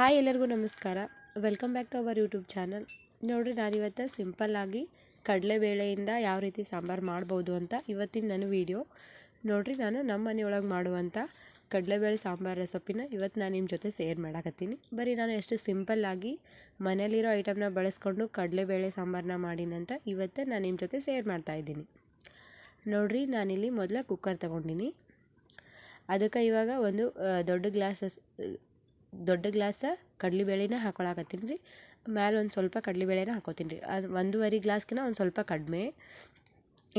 Hi ಎಲ್ಲರಿಗೂ ನಮಸ್ಕಾರ. Welcome back to our YouTube channel ನೋಡಿರಿ, ನಾನಿವತ್ತು ಸಿಂಪಲ್ಲಾಗಿ ಕಡಲೆಬೇಳೆಯಿಂದ ಯಾವ ರೀತಿ ಸಾಂಬಾರು ಮಾಡ್ಬೋದು ಅಂತ ಇವತ್ತಿನ ನನ್ನ ವೀಡಿಯೋ ನೋಡಿರಿ, ನಾನು ನಮ್ಮ ಮನೆಯೊಳಗೆ ಮಾಡುವಂಥ ಕಡಲೆಬೇಳೆ ಸಾಂಬಾರು ರೆಸಿಪಿನ ಇವತ್ತು ನಾನು ನಿಮ್ಮ ಜೊತೆ ಶೇರ್ ಮಾಡಾಕತ್ತೀನಿ. ಬರೀ ನಾನು ಎಷ್ಟು ಸಿಂಪಲ್ಲಾಗಿ ಮನೇಲಿರೋ ಐಟಮ್ನ ಬಳಸ್ಕೊಂಡು ಕಡಲೆಬೇಳೆ ಸಾಂಬಾರನ್ನ ಮಾಡಿನಂತ ಇವತ್ತು ನಾನು ನಿಮ್ಮ ಜೊತೆ ಶೇರ್ ಮಾಡ್ತಾಯಿದ್ದೀನಿ ನೋಡಿರಿ, ನಾನಿಲ್ಲಿ ಮೊದಲ ಕುಕ್ಕರ್ ತೊಗೊಂಡಿನಿ. ಅದಕ್ಕೆ ಇವಾಗ ಒಂದು ದೊಡ್ಡ ಗ್ಲಾಸ್ ದೊಡ್ಡ ಗ್ಲಾಸ ಕಡಲೆಬೇಳೆನ ಹಾಕೊಳಕತ್ತೀನಿ ರೀ. ಮ್ಯಾಲೆ ಒಂದು ಸ್ವಲ್ಪ ಕಡಲೆಬೇಳೆನ ಹಾಕೋತೀನಿ ರೀ. ಅದು ಒಂದೂವರೆ ಗ್ಲಾಸ್ಕಿನ ಒಂದು ಸ್ವಲ್ಪ ಕಡಿಮೆ.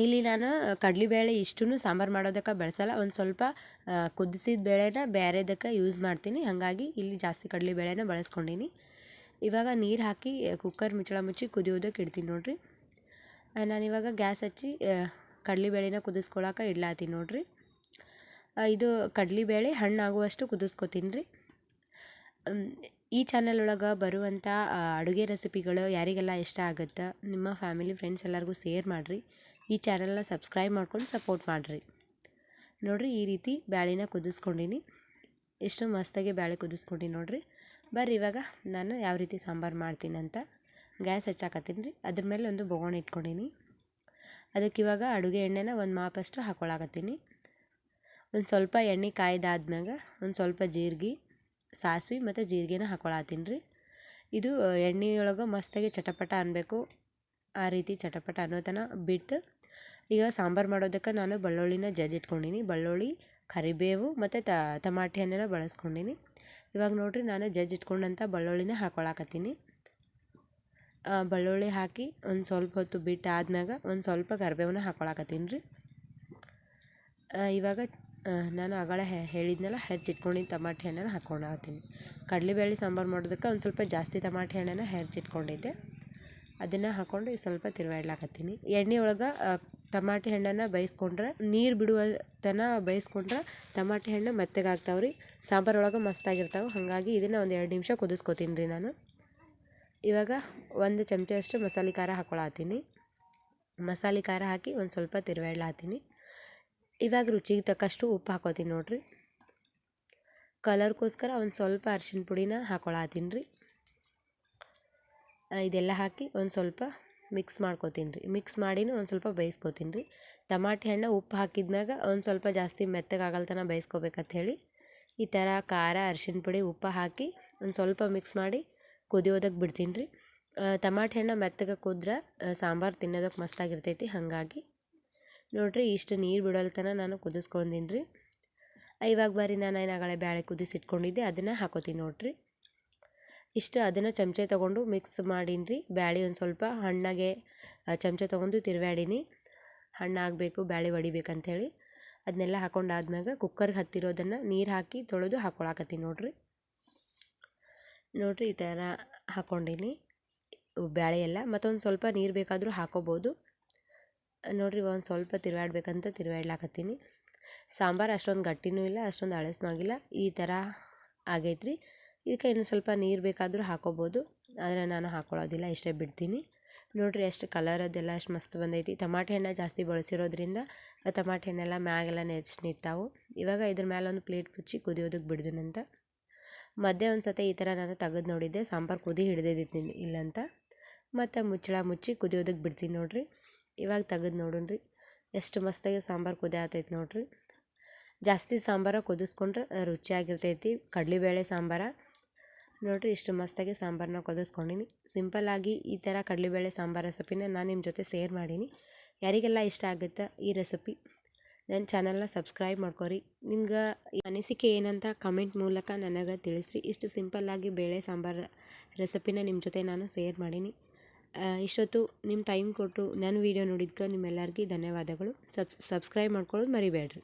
ಇಲ್ಲಿ ನಾನು ಕಡಲೆಬೇಳೆ ಇಷ್ಟು ಸಾಂಬಾರು ಮಾಡೋದಕ್ಕೆ ಬಳಸಲ್ಲ. ಒಂದು ಸ್ವಲ್ಪ ಕುದಿಸಿದ ಬೇಳೆನ ಬೇರೆದಕ್ಕೆ ಯೂಸ್ ಮಾಡ್ತೀನಿ. ಹಾಗಾಗಿ ಇಲ್ಲಿ ಜಾಸ್ತಿ ಕಡಲೆಬೇಳೆನ ಬಳಸ್ಕೊಂಡೀನಿ. ಇವಾಗ ನೀರು ಹಾಕಿ ಕುಕ್ಕರ್ ಮುಚ್ಚಳ ಮುಚ್ಚಿ ಕುದಿಯೋದಕ್ಕೆ ಇಡ್ತೀನಿ ನೋಡಿರಿ. ನಾನಿವಾಗ ಗ್ಯಾಸ್ ಹಚ್ಚಿ ಕಡಲೆಬೇಳೆನ ಕುದಿಸ್ಕೊಳಕ್ಕೆ ಇಡ್ಲಾತೀನಿ ನೋಡಿರಿ. ಇದು ಕಡಲೆಬೇಳೆ ಹಣ್ಣಾಗುವಷ್ಟು ಕುದಿಸ್ಕೊತೀನಿ ರೀ. ಈ ಚಾನಲ್ ಒಳಗೆ ಬರುವಂಥ ಅಡುಗೆ ರೆಸಿಪಿಗಳು ಯಾರಿಗೆಲ್ಲ ಇಷ್ಟ ಆಗುತ್ತೆ, ನಿಮ್ಮ ಫ್ಯಾಮಿಲಿ ಫ್ರೆಂಡ್ಸ್ ಎಲ್ಲರಿಗೂ ಸೇರ್ ಮಾಡಿರಿ. ಈ ಚಾನಲ್ನ ಸಬ್ಸ್ಕ್ರೈಬ್ ಮಾಡ್ಕೊಂಡು ಸಪೋರ್ಟ್ ಮಾಡಿರಿ. ನೋಡಿರಿ, ಈ ರೀತಿ ಬ್ಯಾಳಿನ ಕುದಿಸ್ಕೊಂಡಿನಿ. ಎಷ್ಟು ಮಸ್ತಾಗಿ ಬ್ಯಾಳೆ ಕುದಿಸ್ಕೊಂಡಿನಿ ನೋಡಿರಿ. ಬರ್ರಿ, ಇವಾಗ ನಾನು ಯಾವ ರೀತಿ ಸಾಂಬಾರು ಮಾಡ್ತೀನಿ ಅಂತ ಗ್ಯಾಸ್ ಹಚ್ಚಾಕತ್ತೀನಿ ರೀ. ಅದ್ರ ಮೇಲೆ ಒಂದು ಬೊಗೋಣ ಇಟ್ಕೊಂಡೀನಿ. ಅದಕ್ಕೆ ಇವಾಗ ಅಡುಗೆ ಎಣ್ಣೆನ ಒಂದು ಮಾಪಷ್ಟು ಹಾಕೊಳಕತ್ತೀನಿ. ಒಂದು ಸ್ವಲ್ಪ ಎಣ್ಣೆ ಕಾಯ್ದಾದ್ಮ್ಯಾಗ, ಒಂದು ಸ್ವಲ್ಪ ಜೀರಿಗೆ ಸಾಸಿವೆ ಮತ್ತು ಜೀರಿಗೆನ ಹಾಕೊಳತೀನಿ ರೀ. ಇದು ಎಣ್ಣೆಯೊಳಗೆ ಮಸ್ತಾಗಿ ಚಟಪಟ ಅನ್ನಬೇಕು ಆ ರೀತಿ ಚಟಪಟ ಅನ್ನೋತನ ಬಿಟ್ಟು, ಈಗ ಸಾಂಬಾರು ಮಾಡೋದಕ್ಕೆ ನಾನು ಬೆಳ್ಳುಳ್ಳಿನ ಜಜ್ಜಿಟ್ಕೊಂಡೀನಿ ಬೆಳ್ಳುಳ್ಳಿ ಕರಿಬೇವು ಮತ್ತು ಟಮಾಟೆ ಹಣ್ಣನ್ನು ಬಳಸ್ಕೊಂಡೀನಿ. ಇವಾಗ ನೋಡಿರಿ ನಾನು ಜಜ್ಜಿಟ್ಕೊಂಡಂಥ ಬೆಳ್ಳುಳ್ಳಿನ ಹಾಕೊಳಕತ್ತೀನಿ. ಬೆಳ್ಳುಳ್ಳಿ ಹಾಕಿ ಒಂದು ಸ್ವಲ್ಪ ಹೊತ್ತು ಬಿಟ್ಟು ಆದ್ಮ್ಯಾಗ ಒಂದು ಸ್ವಲ್ಪ ಕರಿಬೇವನ್ನ ಹಾಕೊಳಕತ್ತೀನಿ ರೀ. ಇವಾಗ ನಾನು ಆಗಳ ಹೇಳಿದ್ನಲ್ಲ ಹೆಚ್ಚಿಟ್ಕೊಂಡಿದ್ದ ಟಮಾಟೆ ಹಣ್ಣನ್ನು ಹಾಕ್ಕೊಳತ್ತೀನಿ ಕಡಲೆಬೇಳೆ ಸಾಂಬಾರು ಮಾಡೋದಕ್ಕೆ ಒಂದು ಸ್ವಲ್ಪ ಜಾಸ್ತಿ ಟಮಾಟೆ ಹಣ್ಣನ್ನು ಹೆಚ್ಚಿಟ್ಕೊಂಡಿದ್ದೆ ಅದನ್ನು ಹಾಕ್ಕೊಂಡು ಸ್ವಲ್ಪ ತಿರುವಾಡ್ಲಾಕತ್ತೀನಿ ಎಣ್ಣೆ ಒಳಗೆ ಟಮಾಟೆ ಹಣ್ಣನ್ನು ಬೇಯಿಸ್ಕೊಂಡ್ರೆ, ನೀರು ಬಿಡುವ ತನ ಬೇಯಿಸ್ಕೊಂಡ್ರೆ ಟಮಾಟೆ ಹಣ್ಣು ಮೆತ್ತಗಾಗ್ತಾವೆ ರೀ ಸಾಂಬಾರು ಒಳಗೆ ಮಸ್ತಾಗಿರ್ತಾವೆ. ಹಾಗಾಗಿ ಇದನ್ನು ಒಂದು ಎರಡು ನಿಮಿಷ ಕುದಿಸ್ಕೊತೀನಿ ರೀ ನಾನು. ಇವಾಗ ಒಂದು ಚಮಚಷ್ಟು ಮಸಾಲೆ ಖಾರ ಹಾಕ್ಕೊಳತ್ತೀನಿ ಮಸಾಲೆ ಖಾರ ಹಾಕಿ ಒಂದು ಸ್ವಲ್ಪ ತಿರುವಾಡ್ಲಾತೀನಿ ಇವಾಗ ರುಚಿಗೆ ತಕ್ಕಷ್ಟು ಉಪ್ಪು ಹಾಕೋತೀನಿ ನೋಡಿರಿ. ಕಲರ್ಗೋಸ್ಕರ ಒಂದು ಸ್ವಲ್ಪ ಅರಿಶಿನ ಪುಡಿನ ಹಾಕೊಳತ್ತೀನಿ ರೀ. ಇದೆಲ್ಲ ಹಾಕಿ ಒಂದು ಸ್ವಲ್ಪ ಮಿಕ್ಸ್ ಮಾಡ್ಕೋತೀನಿ ರೀ. ಮಿಕ್ಸ್ ಮಾಡಿನೂ ಒಂದು ಸ್ವಲ್ಪ ಬೇಯಿಸ್ಕೋತೀನಿ ರೀ. ಟಮಾಟೆ ಹಣ್ಣು ಉಪ್ಪು ಹಾಕಿದ್ಮ್ಯಾಗ ಒಂದು ಸ್ವಲ್ಪ ಜಾಸ್ತಿ ಮೆತ್ತಗಾಗಲ್ತನ ಬೇಯಿಸ್ಕೋಬೇಕಂತ ಹೇಳಿ ಈ ಥರ ಖಾರ ಅರಿಶಿನ ಪುಡಿ ಉಪ್ಪು ಹಾಕಿ ಒಂದು ಸ್ವಲ್ಪ ಮಿಕ್ಸ್ ಮಾಡಿ ಕುದಿಯೋದಕ್ಕೆ ಬಿಡ್ತೀನಿ ರೀ. ಟಮಾಟೆ ಹಣ್ಣು ಮೆತ್ತಗೆ ಕುದ್ರೆ ಸಾಂಬಾರು ತಿನ್ನೋದಕ್ಕೆ ಮಸ್ತಾಗಿರ್ತೈತಿ ಹಾಗಾಗಿ ನೋಡಿರಿ ಇಷ್ಟು ನೀರು ಬಿಡೋಲ್ತನ ನಾನು ಕುದಿಸ್ಕೊಂಡೀನಿ ರೀ ಇವಾಗ ಬರೀ ನಾನು ಏನಾಗಳೆ ಬೇಳೆ ಕುದಿಸಿಟ್ಕೊಂಡಿದ್ದೆ ಅದನ್ನು ಹಾಕೋತೀನಿ ನೋಡಿರಿ. ಇಷ್ಟು ಅದನ್ನು ಚಮಚೆ ತೊಗೊಂಡು ಮಿಕ್ಸ್ ಮಾಡೀನಿ ರೀ ಬ್ಯಾಳೆ ಒಂದು ಸ್ವಲ್ಪ ಹಣ್ಣಾಗೆ ಚಮಚೆ ತೊಗೊಂಡು ತಿರುವಾಡೀನಿ ಹಣ್ಣಾಗಬೇಕು ಬ್ಯಾಳೆ ಹೊಡಿಬೇಕಂಥೇಳಿ ಅದನ್ನೆಲ್ಲ ಹಾಕೊಂಡಾದ್ಮ್ಯಾಗ ಕುಕ್ಕರ್ಗೆ ಹತ್ತಿರೋದನ್ನು ನೀರು ಹಾಕಿ ತೊಳೆದು ಹಾಕೊಳಕತ್ತೀನಿ ನೋಡಿರಿ. ನೋಡಿರಿ ಈ ಥರ ಹಾಕ್ಕೊಂಡೀನಿ ಬ್ಯಾಳೆ ಎಲ್ಲ ಮತ್ತೊಂದು ಸ್ವಲ್ಪ ನೀರು ಬೇಕಾದರೂ ಹಾಕೋಬೋದು. ನೋಡಿರಿ ಒಂದು ಸ್ವಲ್ಪ ತಿರುವಾಡ್ಬೇಕಂತ ತಿರುವಾಡ್ಲಾಕತ್ತೀನಿ. ಸಾಂಬಾರು ಅಷ್ಟೊಂದು ಗಟ್ಟಿನೂ ಇಲ್ಲ, ಅಷ್ಟೊಂದು ಅಳಸ್ನೂ ಆಗಿಲ್ಲ ಈ ಥರ ಆಗೈತೆ ಇದಕ್ಕೆ ಇನ್ನೂ ಸ್ವಲ್ಪ ನೀರು ಬೇಕಾದರೂ ಹಾಕೋಬೋದು. ಆದರೆ ನಾನು ಹಾಕೊಳ್ಳೋದಿಲ್ಲ, ಇಷ್ಟೇ ಬಿಡ್ತೀನಿ. ನೋಡಿರಿ ಎಷ್ಟು ಕಲರ್ ಅದೆಲ್ಲ ಅಷ್ಟು ಮಸ್ತ್ ಬಂದೈತಿ. ಟಮಾಟೆ ಹಣ್ಣು ಜಾಸ್ತಿ ಬಳಸಿರೋದ್ರಿಂದ ಆ ಟಮಾಟೆ ಹಣ್ಣೆಲ್ಲ ಮ್ಯಾಗೆಲ್ಲ ನೆಚ್ಚಿ ನಿಂತಾವು. ಇವಾಗ ಇದ್ರ ಮೇಲೆ ಒಂದು ಪ್ಲೇಟ್ ಮುಚ್ಚಿ ಕುದಿಯೋದಕ್ಕೆ ಬಿಡ್ದಿನಂತ. ಮಧ್ಯೆ ಒಂದು ಸತಿ ಈ ಥರ ನಾನು ತೆಗೆದು ನೋಡಿದ್ದೆ. ಸಾಂಬಾರು ಕುದಿ ಹಿಡ್ದಿದ್ದೀನಿ ಇಲ್ಲಂತ. ಮತ್ತು ಮುಚ್ಚಳ ಮುಚ್ಚಿ ಕುದಿಯೋದಕ್ಕೆ ಬಿಡ್ತೀನಿ ನೋಡಿರಿ. ಇವಾಗ ತೆಗೆದು ನೋಡೋಣ್ರಿ ಎಷ್ಟು ಮಸ್ತಾಗಿ ಸಾಂಬಾರು ಕುದಿ ಆತೈತೆ ನೋಡಿರಿ. ಜಾಸ್ತಿ ಸಾಂಬಾರ ಕುದಿಸ್ಕೊಂಡ್ರೆ ರುಚಿಯಾಗಿರ್ತೈತಿ. ಕಡಲೆಬೇಳೆ ಸಾಂಬಾರು. ನೋಡಿರಿ ಇಷ್ಟು ಮಸ್ತಾಗಿ ಸಾಂಬಾರನ್ನ ಕುದಿಸ್ಕೊಂಡಿನಿ. ಸಿಂಪಲ್ಲಾಗಿ ಈ ಥರ ಕಡಲೆಬೇಳೆ ಸಾಂಬಾರು ರೆಸಿಪಿನ ನಾನು ನಿಮ್ಮ ಜೊತೆ ಶೇರ್ ಮಾಡೀನಿ. ಯಾರಿಗೆಲ್ಲ ಇಷ್ಟ ಆಗುತ್ತೆ ಈ ರೆಸಿಪಿ ನನ್ನ ಚಾನಲ್ನ ಸಬ್ಸ್ಕ್ರೈಬ್ ಮಾಡ್ಕೊರಿ. ನಿಮ್ಗೆ ಅನಿಸಿಕೆ ಏನಂತ ಕಮೆಂಟ್ ಮೂಲಕ ನನಗೆ ತಿಳಿಸ್ರಿ. ಇಷ್ಟು ಸಿಂಪಲ್ಲಾಗಿ ಬೇಳೆ ಸಾಂಬಾರು ರೆಸಿಪಿನ ನಿಮ್ಮ ಜೊತೆ ನಾನು ಶೇರ್ ಮಾಡೀನಿ. ಇಷ್ಟೊತ್ತು ನಿಮ್ಮ ಟೈಮ್ ಕೊಟ್ಟು ನನ್ನ ವೀಡಿಯೋ ನೋಡಿದ್ಕೆ ನಿಮ್ಮೆಲ್ಲರಿಗೂ ಧನ್ಯವಾದಗಳು. ಸಬ್ ಸಬ್ಸ್ಕ್ರೈಬ್ ಮಾಡ್ಕೊಳ್ಳೋದು ಮರಿಬೇಡ್ರಿ